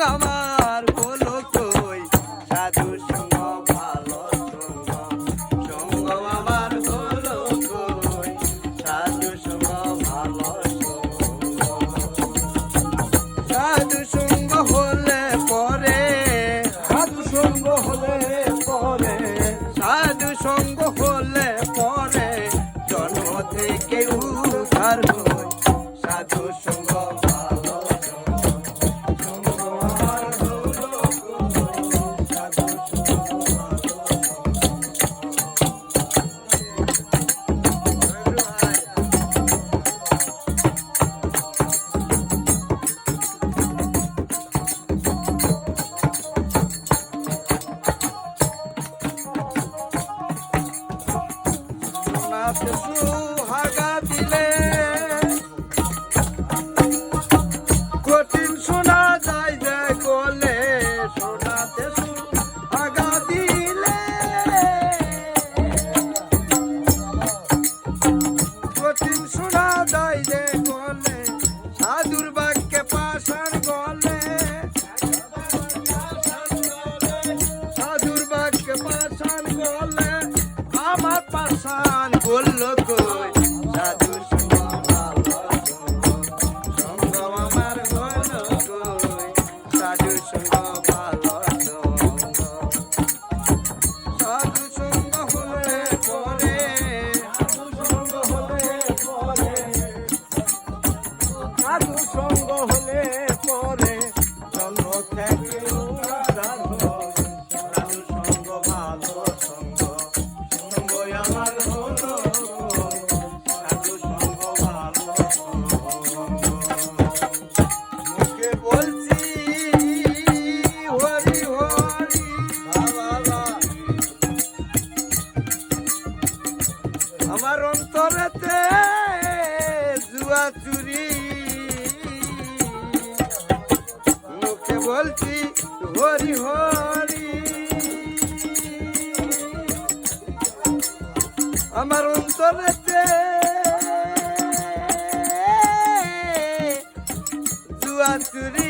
Nga Nga rock. বলে আমার পাশান করল চুরি। মুখে বলছি হরি হরি। আমার অন্তরেতে জুয়া চুরি।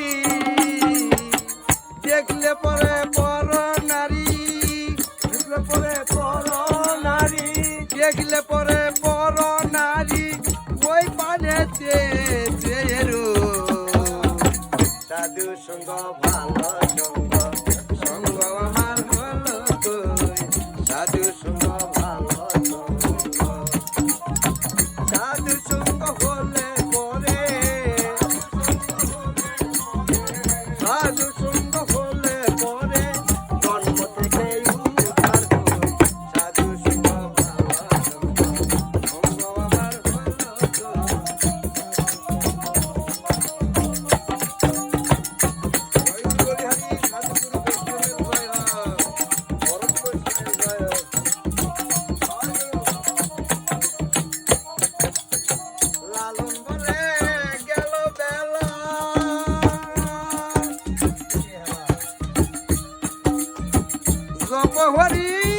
Só morro ali.